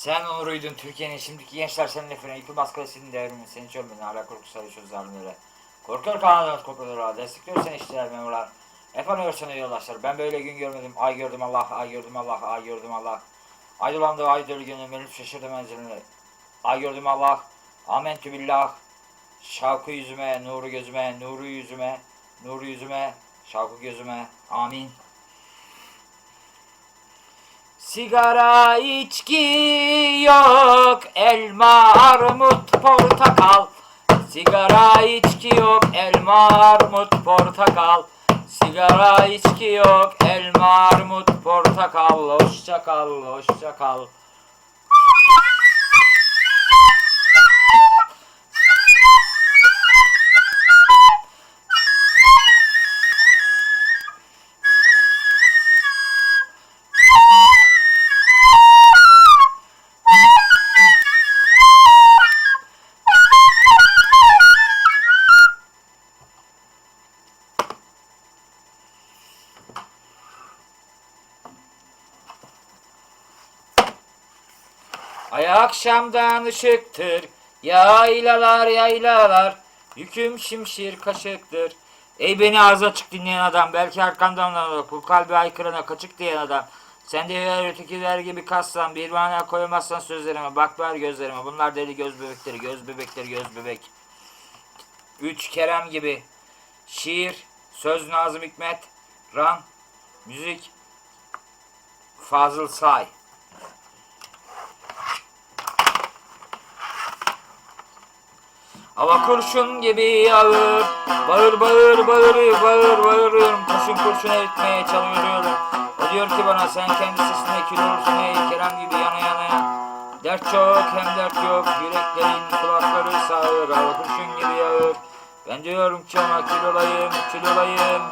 Sen onuruydun Türkiye'nin şimdiki gençler senin efendim yıkılmaz kalesinin devrimi seni hiç ölmedin hala korku sarışıyor zalimlere. Korkuyor kanalımız korkuları destekliyor seni işçiler memurlar. Efendim örsene yoldaşlar ben böyle gün görmedim ay gördüm Allah ay gördüm Allah ay gördüm Allah. Ay dolandı ay dölü gönlüm benim şaşırdı menziline. Ay gördüm Allah amentü billah. Şavkı yüzüme nuru gözüme nuru yüzüme nuru yüzüme şavkı gözüme amin. Sigara içki yok elma armut portakal. Sigara içki yok elma armut portakal. Sigara içki yok elma armut portakal. Hoşça kal hoşça kal Ay akşamdan ışıktır Yaylalar yaylalar Yüküm şimşir kaşıktır. Ey beni ağzı açık dinleyen adam Belki arkamdan da kul kalbi aykırına kaçık diyen adam. Sen de eğer ötekiler gibi kassan Bir mana koyamazsan sözlerime Bak ver gözlerime. Bunlar deli göz bebekleri Göz bebekleri göz bebek. Üç Kerem gibi. Şiir Söz Nazım Hikmet Ran Müzik Fazıl Say Hava kurşun gibi yağır Bağır bağır bağır bağır bağırıyorum. Kurşun kurşun eritmeye çalışıyorum. O diyor ki bana sen kendi sesine kül olursun ey Kerem gibi yana yana. Dert çok hem dert yok. Yüreklerin kulakları sağır. Hava kurşun gibi yağır Ben diyorum ki ona kül olayım Kül olayım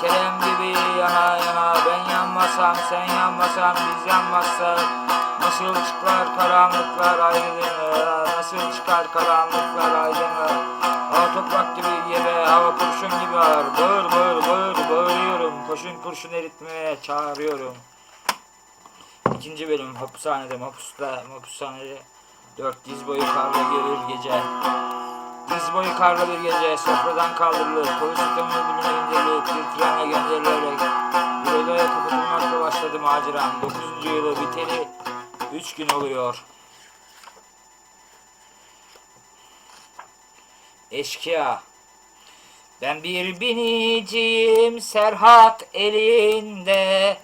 Kerem gibi yana yana. Ben yanmasam sen yanmasan biz yanmazsak. Nasıl çıkar karanlıklar aydınlığa Çıkar karanlıklar aydınlığa Hava toprak gibi yere hava kurşun gibi ağır. Bağır bağır bağır bağırıyorum Kurşun kurşun eritmeye çağırıyorum. İkinci bölüm hapishanede mapusta mapushanede Dört diz boyu karla görür gece. Diz boyu karla bir gece sofradan kaldırılır. Polis sistemi ödülüne indirilip bir trenle gönderilerek. Bir odaya kapatılmakla başladı maceram. Dokuzuncu yılı biteli Üç gün oluyor Eşkıya. Ben bir biniciyim Serhat elinde.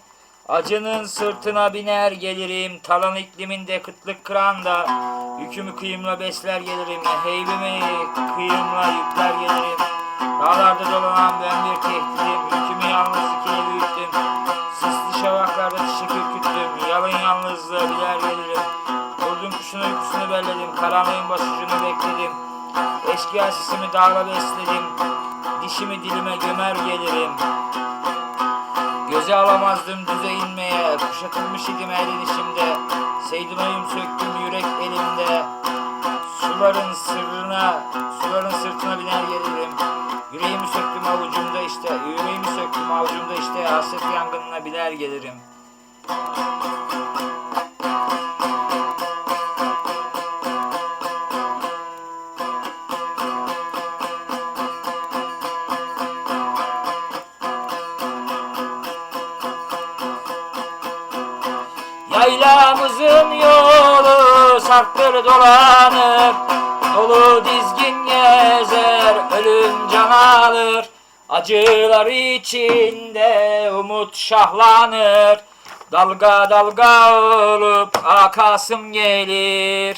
Acının sırtına biner gelirim Talan ikliminde kıtlık kıranda Yükümü kıyımla besler gelirim Heybimi kıyımla yükler gelirim. Dağlarda dolanan ben bir tehdidim Yükümü yalnız ikili büyüttüm. Sisli şavaklarda çiçek ürküttüm Yalın yalnızlığı biler gelirim. Vurdum kuşun uykusunu belledim Karanlığın bekledim Eşkıya sesimi dağla besledim Dişimi dilime gömer gelirim. Göze alamazdım düze inmeye Kuşatılmış idim elin içimde Seydumayım söktüm yürek elimde Suların sırrına Suların sırtına biner gelirim. Yüreğimi söktüm avucumda işte Yüreğimi söktüm avucumda işte Hasret yangınına biler gelirim Yaylamızın yolu sarktır dolanır Dolu dizgin gezer ölüm can alır. Acılar içinde umut şahlanır Dalga dalga olup akasım gelir